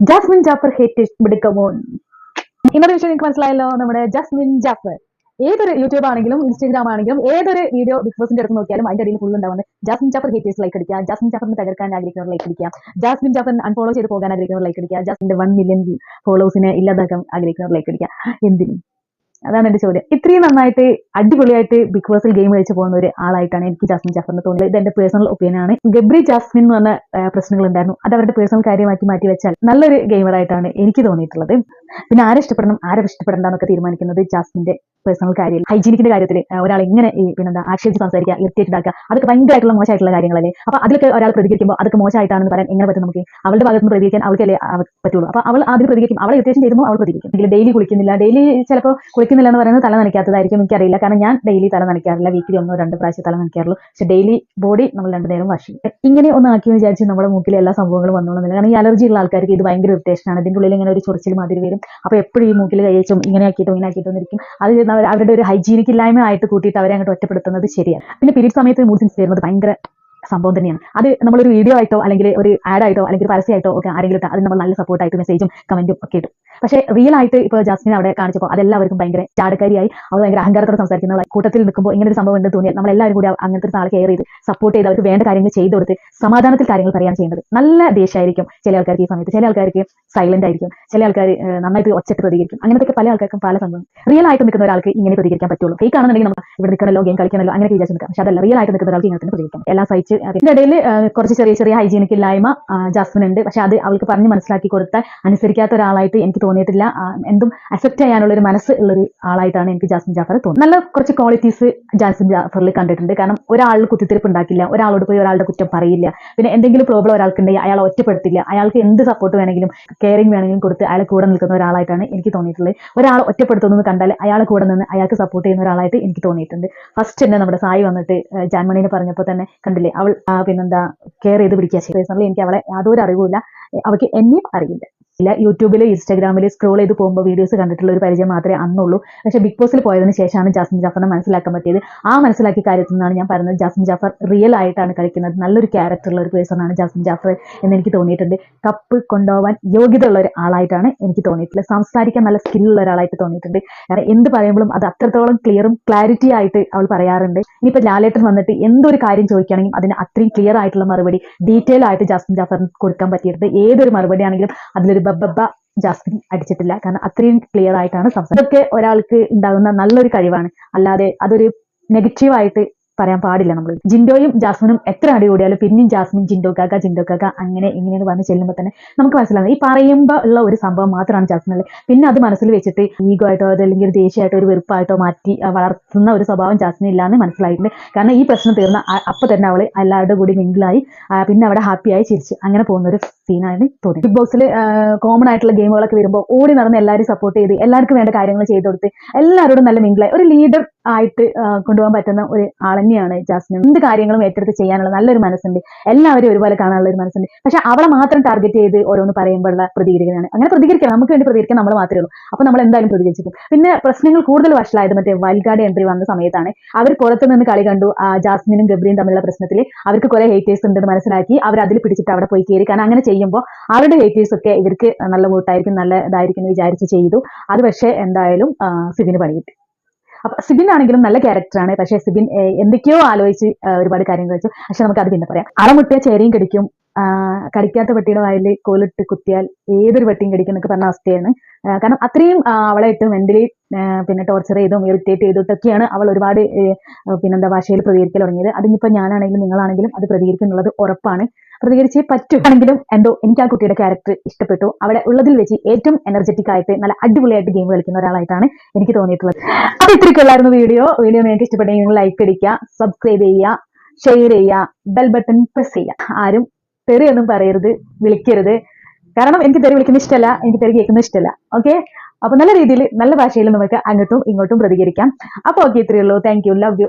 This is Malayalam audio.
ജാസ്മിൻ ജാഫർ ഹേറ്റ് മിടുക്കമോൻ ഇന്നത്തെ വിഷയം നിങ്ങൾക്ക് മനസ്സിലായല്ലോ. നമ്മുടെ ജാസ്മിൻ ജാഫർ. ഏതൊരു യൂട്യൂബ് ആണെങ്കിലും ഇൻസ്റ്റാഗ്രാം ആണെങ്കിലും ഏതൊരു വീഡിയോ ബിഗ് ബോസിന്റെ അടുത്ത് നോക്കിയാലും അതിന്റെ അടിയിൽ ഫുൾ ഉണ്ടാവുന്നത് ജാസ്മിൻ ജാഫർ ഹേറ്റേഴ്സ് ലൈക്ക് അടിക്കുക ജാസ്മിൻ ജാഫറിന് തകർക്കാൻ ആഗ്രഹിക്കുന്നവർ ലൈക്ക് അടിക്കുക ജാസ്മിൻ ജാഫർ അൺഫോളോ ചെയ്ത് പോകാൻ ആഗ്രഹിക്കുന്നവർ ലൈക്ക് അടിക്കുക ജാസ്മിന്റെ വൺ മില്യൺ ഫോളോവേഴ്സിനെ ഇല്ലാതാക്കാൻ ആഗ്രഹിക്കുന്നവർ ലൈക്ക് അടിക്കുക. എന്തിന്? അതാണ് എന്റെ ചോദ്യം. ഇത്രയും നന്നായിട്ട് അടിപൊളിയായിട്ട് ബിഗ് ബോസിൽ ഗെയിം കളിച്ചു പോകുന്ന ഒരു ആളായിട്ടാണ് എനിക്ക് ജാസ്മിൻ ജാഫറിന് തോന്നിയത്. ഇത് എന്റെ പേഴ്സണൽ ഒപ്പീനിയൻ ആണ്. ഗബ്രി ജാസ്മിൻ എന്ന് പറഞ്ഞ പ്രശ്നങ്ങൾ ഉണ്ടായിരുന്നു അത് അവരുടെ പേഴ്സണൽ കാര്യമാക്കി മാറ്റി വെച്ചാൽ നല്ലൊരു ഗെയിമറായിട്ടാണ് എനിക്ക് തോന്നിയിട്ടുള്ളത്. പിന്നെ ആരെ ഇഷ്ടപ്പെടണം ആരെ ഇഷ്ടപ്പെടണ്ട എന്നൊക്കെ തീരുമാനിക്കുന്നത് ജാസ്മിന്റെ പേഴ്സണൽ കാര്യം ഹൈജീനിക്കിന്റെ കാര്യത്തിൽ ഒരാൾ എങ്ങനെ പിന്നെന്താ ആക്ഷേപിച്ച് സംസാരിക്കുക ആക്കുക അതൊക്കെ ഭയങ്കരമായിട്ടുള്ള മോശമായിട്ടുള്ള കാര്യങ്ങളല്ലേ? അപ്പൊ അതിലൊക്കെ ഒരാൾ പ്രതികരിക്കുമ്പോൾ അതൊക്കെ മോശമായിട്ടാണെന്ന് പറയാൻ എങ്ങനെ പറ്റും നമുക്ക്? അവളുടെ ഭാഗത്ത് നിന്ന് പ്രതികരിക്കാൻ അവൾക്കല്ലേ അവ- പറ്റുള്ളൂ. അപ്പൊ അവൾ അതിൽ പ്രതികരിക്കും. അവളെ ഇറിറ്റേഷൻ ചെയ്യുമ്പോൾ അവൾ പ്രതികരിക്കും. ഇതിൽ ഡെയിലി കുളിക്കുന്നില്ല. ഡെയിലി ചിലപ്പോൾ കുളിക്കുന്നില്ല എന്ന് പറയുന്നത് തല നനയ്ക്കാത്തതായിരിക്കും എനിക്കറിയില്ല. കാരണം ഞാൻ ഡെയിലി തല നനയ്ക്കാറില്ല. വീക്കിലി ഒന്നോ രണ്ട് പ്രാവശ്യം തല നനയ്ക്കാറുള്ളൂ. പക്ഷെ ഡെയിലി ബോഡി നമ്മൾ രണ്ടു നേരം വാഷ് ഇങ്ങനെ ഒന്ന് ആക്കി വിചാരിച്ച് നമ്മുടെ മൂക്കിൽ എല്ലാ സംഭവങ്ങളും വന്നോളുന്നില്ല. കാരണം ഈ അലർജി ഉള്ള ആൾക്കാർക്ക് ഇത് ഭയങ്കര ഇറിറ്റേഷൻ ആണ്. ഇതിന്റെ ഉള്ളിൽ ഇങ്ങനെ ഒരു ചൊറിച്ചിൽ മാതിരി വരും. അപ്പൊ എപ്പോഴും ഈ മൂക്കിൽ കഴിച്ചും ഇങ്ങനെ ആക്കിയിട്ടും ഇങ്ങനെ ആക്കിയിട്ടും ഇരിക്കും അത് അവരുടെ ഒരു ഹൈജീനിക് ഇല്ലായ്മ ആയിട്ട് കൂട്ടിയിട്ട് അവരെ അങ്ങോട്ട് ഒറ്റപ്പെടുത്തുന്നത് ശരിയാണ്. പിന്നെ പീരീഡ് സമയത്ത് മൂഡ് സിൻസ് വരുന്നത് ഭയങ്കര സംഭവം തന്നെയാണ്. അത് നമ്മളൊരു വീഡിയോ ആയിട്ടോ അല്ലെങ്കിൽ ഒരു ആഡ് ആയിട്ടോ അല്ലെങ്കിൽ പരസ്യമായിട്ടോ ഒക്കെ ആരെങ്കിലും അത് നമ്മൾ നല്ല സപ്പോർട്ടായിട്ട് മെസ്സേജും കമന്റും ഒക്കെ ഇട്ടു പക്ഷേ റിയൽ ആയിട്ട് ഇപ്പോൾ ജാസ്മിൻ അവിടെ കാണിച്ചപ്പോൾ അതെല്ലാവർക്കും ഭയങ്കര ചാടക്കാരിയായി. അവർ ഭയങ്കര അഹങ്കാരത്തോടെ സംസാരിക്കുന്ന. കൂട്ടത്തിൽ നിൽക്കുമ്പോൾ ഇങ്ങനെ ഒരു സംഭവം ഉണ്ട് തോന്നിയാൽ നമ്മൾ എല്ലാവരും കൂടി അങ്ങനത്തെ ഒരു കെയർ ചെയ്ത് സപ്പോർട്ട് ചെയ്ത് അവർക്ക് വേണ്ട കാര്യങ്ങൾ ചെയ്തു കൊടുത്ത് സമാധാനത്തിൽ കാര്യങ്ങൾ പറയാൻ ചെയ്യുന്നത് നല്ല ദേഷ്യമായിരിക്കും ചില ആൾക്കാർക്ക് ഈ സമയത്ത്. ചില ആൾക്കാർക്ക് സൈലന്റ് ആയിരിക്കും. ചില ആൾക്കാർ നന്നായിട്ട് ഒച്ചട്ട് പ്രതികരിക്കും. അങ്ങനത്തെ പല ആൾക്കാർക്കും പല സംഭവം. റിയൽ ആയിട്ട് നിൽക്കുന്ന ഒരാൾക്ക് ഇങ്ങനെ പ്രതികരിക്കാൻ പറ്റുള്ളൂ. ഫേക്ക് ആണെന്നുണ്ടെങ്കിൽ നമുക്ക് ഇവിടെ നിൽക്കണല്ലോ ഗെയിം കളിക്കണല്ലോ അങ്ങനെ വിചാരിച്ചു നിൽക്കാം. പക്ഷേ അതല്ല. റിയൽ ആയിട്ട് നിൽക്കുന്ന ഒരാൾക്ക് ഇങ്ങനെ പ്രതികരിക്കാം. എല്ലാം സഹിച്ച് അതിന്റെ ഇടയിൽ കുറച്ച് ചെറിയ ചെറിയ ഹൈജീനിക് ഇല്ലായ്മ ജാസ്മിൻ ഉണ്ട് പക്ഷെ അത് അവൾക്ക് പറഞ്ഞ് മനസ്സിലാക്കി കൊടുത്താൽ അനുസരിക്കാത്ത ഒരാളായിട്ട് എനിക്ക് തോന്നിയിട്ടില്ല. എന്തും അക്സെപ്റ്റ് ചെയ്യാനുള്ള ഒരു മനസ്സ് ഉള്ള ഒരു ആളായിട്ടാണ് എനിക്ക് ജാസ്മിൻ ജാഫർ തോന്നുന്നത് നല്ല കുറച്ച് ക്വാളിറ്റീസ് ജാസ്മിൻ ജാഫറിൽ കണ്ടിട്ടുണ്ട്. കാരണം ഒരാളിൽ കുത്തിത്തിരിപ്പ് ഉണ്ടാക്കില്ല ഒരാളോട് പോയി ഒരാളുടെ കുറ്റം പറയില്ല. പിന്നെ എന്തെങ്കിലും പ്രോബ്ലം ഒരാൾക്കുണ്ടെങ്കിൽ അയാളെ ഒറ്റപ്പെടുത്തില്ല. അയാൾക്ക് എന്ത് സപ്പോർട്ട് വേണമെങ്കിലും കെയറിംഗ് വേണമെങ്കിലും കൊടുത്ത് അയാളെ കൂടെ നിൽക്കുന്ന ഒരാളായിട്ടാണ് എനിക്ക് തോന്നിയിട്ടുള്ളത്. ഒരാൾ ഒറ്റപ്പെടുത്തുന്നത് കണ്ടാൽ അയാളെ കൂടെ നിന്ന് അയാൾക്ക് സപ്പോർട്ട് ചെയ്യുന്ന ഒരാളായിട്ട് എനിക്ക് തോന്നിയിട്ടുണ്ട്. ഫസ്റ്റ് തന്നെ നമ്മുടെ സായി വന്നിട്ട് ജാൻമണീനെ പറഞ്ഞപ്പോൾ തന്നെ കണ്ടില്ലേ അവൾ പിന്നെന്താ കെയർ ചെയ്ത് പിടിക്കുക. പേഴ്സണലി എനിക്ക് അവളെ യാതൊരു അറിവുമില്ല. അവൾക്ക് എന്നെയും അറിയില്ല. ഇല്ല യൂട്യൂബിൽ ഇൻസ്റ്റാഗ്രാമിൽ സ്ക്രോൾ ചെയ്ത് പോകുമ്പോൾ വീഡിയോസ് കണ്ടിട്ടുള്ള ഒരു പരിചയം മാത്രമേ അന്നുള്ളൂ. പക്ഷേ ബിഗ് ബോസിൽ പോയതിന് ശേഷമാണ് ജാസ്മിൻ ജാഫറിനെ മനസ്സിലാക്കാൻ പറ്റിയത്. ആ മനസ്സിലാക്കിയ കാര്യത്തിൽ നിന്നാണ് ഞാൻ പറയുന്നത് ജാസ്മിൻ ജാഫർ റിയൽ ആയിട്ടാണ് കളിക്കുന്നത്. നല്ലൊരു ക്യാരക്ടർ ഉള്ള ഒരു പേഴ്സൺ ആണ് ജാസ്മിൻ ജാഫർ എന്ന് എനിക്ക് തോന്നിയിട്ടുണ്ട്. കപ്പ് കൊണ്ടുപോകാൻ യോഗ്യത ഉള്ള ഒരു ആളായിട്ടാണ് എനിക്ക് തോന്നിയിട്ടുള്ളത്. സംസാരിക്കാൻ നല്ല സ്കിൽ ഉള്ള ഒരാളായിട്ട് തോന്നിയിട്ടുണ്ട്. കാരണം എന്ത് പറയുമ്പോഴും അത് അത്രത്തോളം ക്ലിയറും ക്ലാരിറ്റി ആയിട്ട് അവൾ പറയാറുണ്ട്. ഇനിയിപ്പോൾ ലാലേട്ടൻ വന്നിട്ട് എന്തൊരു കാര്യം ചോദിക്കുകയാണെങ്കിൽ അതിന് അത്രയും ക്ലിയർ ആയിട്ടുള്ള മറുപടി ഡീറ്റെയിൽ ആയിട്ട് ജാസ്മിൻ ജാഫറിന് കൊടുക്കാൻ പറ്റിയിട്ടുണ്ട്. ഏതൊരു മറുപടി ആണെങ്കിലും അതിലൊരു ബബ്ബ ജാസ്മിൻ അടിച്ചിട്ടില്ല. കാരണം അത്രയും ക്ലിയർ ആയിട്ടാണ് സംസാരം ഇതൊക്കെ ഒരാൾക്ക് ഉണ്ടാകുന്ന നല്ലൊരു കഴിവാണ്. അല്ലാതെ അതൊരു നെഗറ്റീവായിട്ട് പറയാൻ പാടില്ല നമ്മൾ ജിൻഡോയും ജാസ്മിനും എത്ര അടി കൂടിയാലും പിന്നെയും ജാസ്മിൻ ജിൻഡോ കാക്ക ജിൻഡോ കാക്ക അങ്ങനെ ഇങ്ങനെയെന്ന് പറഞ്ഞ് ചെല്ലുമ്പോൾ തന്നെ നമുക്ക് മനസ്സിലാകും ഈ പറയുമ്പോൾ ഉള്ള ഒരു സംഭവം മാത്രമാണ് ജാസ്മിനിൽ പിന്നെ അത് മനസ്സിൽ വെച്ചിട്ട് ഈഗോ ആയിട്ടോ അതല്ലെങ്കിൽ ദേഷ്യമായിട്ടോ ഒരു വെറുപ്പായിട്ടോ മാറ്റി വളർത്തുന്ന ഒരു സ്വഭാവം ജാസ്മിൻ ഇല്ലാന്ന് മനസ്സിലായിട്ടുണ്ട്. കാരണം ഈ പ്രശ്നം തീർന്ന അപ്പൊ തന്നെ അവൾ എല്ലാവരുടെ കൂടി മിങ്കിളായി പിന്നെ അവിടെ ഹാപ്പിയായി ചിരിച്ച് അങ്ങനെ പോകുന്ന ഒരു സീനാണ് തോന്നി ബിഗ് ബോക്സിൽ കോമൺ ആയിട്ടുള്ള ഗെയിമുകളൊക്കെ വരുമ്പോൾ ഓടി നടന്ന് എല്ലാവരും സപ്പോർട്ട് ചെയ്ത് എല്ലാവർക്കും വേണ്ട കാര്യങ്ങൾ ചെയ്ത് കൊടുത്ത് എല്ലാവരോടും നല്ല മിങ്കിളായി. ഒരു ലീഡർ ആയിട്ട് കൊണ്ടുപോകാൻ പറ്റുന്ന ഒരു ആൾ തന്നെയാണ് ജാസ്മിൻ. എന്ത് കാര്യങ്ങളും ഏറ്റെടുത്ത് ചെയ്യാനുള്ള നല്ലൊരു മനസ്സുണ്ട്. എല്ലാവരും ഒരുപോലെ കാണാനുള്ള ഒരു മനസ്സുണ്ട്. പക്ഷെ അവളെ മാത്രം ടാർഗറ്റ് ചെയ്ത് ഓരോന്ന് പറയുമ്പോഴുള്ള പ്രതികരിക്കുകയാണ് അങ്ങനെ പ്രതികരിക്കണം നമുക്ക് വേണ്ടി പ്രതികരിക്കാൻ നമ്മൾ മാത്രമേ ഉള്ളൂ. അപ്പൊ നമ്മൾ എന്തായാലും പ്രതികരിച്ചിരിക്കും പിന്നെ പ്രശ്നങ്ങൾ കൂടുതൽ വഷളായത് മറ്റേ വൈൽഡ് എൻട്രി വന്ന സമയത്താണ്. അവർ പുറത്തു നിന്ന് കളി കണ്ടു. ജാസ്മിനും ഗബ്രിയും തമ്മിലുള്ള പ്രശ്നത്തിൽ അവർക്ക് കുറെ ഹേറ്റേഴ്സ് ഉണ്ടെന്ന് മനസ്സിലാക്കി. അവർ അതിൽ പിടിച്ചിട്ട് അവിടെ പോയി കയറി കാരണം അങ്ങനെ ചെയ്യുമ്പോൾ അവരുടെ ഹേറ്റേഴ്സ് ഒക്കെ ഇവർക്ക് നല്ല കൂട്ടായിരിക്കും നല്ല ഇതായിരിക്കും എന്ന് വിചാരിച്ച് ചെയ്തു. അത് പക്ഷേ എന്തായാലും സിബിന് പണി കിട്ടി. അപ്പൊ സിബിൻ ആണെങ്കിലും നല്ല ക്യാരക്ടറാണ് പക്ഷേ സിബിൻ എന്തൊക്കെയോ ആലോചിച്ച് ഒരുപാട് കാര്യങ്ങൾ വെച്ചു. പക്ഷെ നമുക്ക് അത് പിന്നെ പറയാം. അറമുട്ടിയ ചേരിയും കടിക്കും. കടിക്കാത്ത പട്ടിയുടെ വായിൽ കോലിട്ട് കുത്തിയാൽ ഏതൊരു പട്ടിയും കടിക്കും എന്നൊക്കെ പറഞ്ഞ അവസ്ഥയാണ്. കാരണം അത്രയും അവളെ ഇട്ട് മെന്റലി പിന്നെ ടോർച്ചർ ചെയ്തും ഇറിറ്റേറ്റ് ചെയ്തിട്ടൊക്കെയാണ് അവൾ ഒരുപാട് പിന്നെന്താ ഭാഷയിൽ പ്രതികരിക്കൽ തുടങ്ങിയത്. അതിനിപ്പോൾ ഞാനാണെങ്കിലും നിങ്ങളാണെങ്കിലും അത് പ്രതികരിക്കുന്നുള്ളത് ഉറപ്പാണ്. പ്രതികരിച്ചേ പറ്റുവാണെങ്കിലും എന്തോ എനിക്ക് ആ കുട്ടിയുടെ ക്യാരക്ടർ ഇഷ്ടപ്പെട്ടു. അവിടെ ഉള്ളതിൽ വെച്ച് ഏറ്റവും എനർജറ്റിക് ആയിട്ട് നല്ല അടിപൊളിയായിട്ട് ഗെയിം കളിക്കുന്ന ഒരാളായിട്ടാണ് എനിക്ക് തോന്നിയിട്ടുള്ളത്. അപ്പൊ ഇത്രയ്ക്കുള്ളായിരുന്നു വീഡിയോ വീഡിയോ നിങ്ങൾക്ക് ഇഷ്ടപ്പെട്ടെങ്കിൽ ലൈക്ക് അടിക്കുക സബ്സ്ക്രൈബ് ചെയ്യുക ഷെയർ ചെയ്യുക ബെൽ ബട്ടൺ പ്രസ് ചെയ്യുക. ആരും തെറിയൊന്നും പറയരുത് വിളിക്കരുത്. കാരണം എനിക്ക് തെറി വിളിക്കുന്ന ഇഷ്ടമല്ല എനിക്ക് തെറി കേൾക്കുന്ന ഇഷ്ടമല്ല ഓക്കെ അപ്പൊ നല്ല രീതിയിൽ നല്ല ഭാഷയിൽ നമുക്ക് അങ്ങോട്ടും ഇങ്ങോട്ടും പ്രതികരിക്കാം. അപ്പൊ ഓക്കെ ഇത്രയേ ഉള്ളൂ. Thank you love you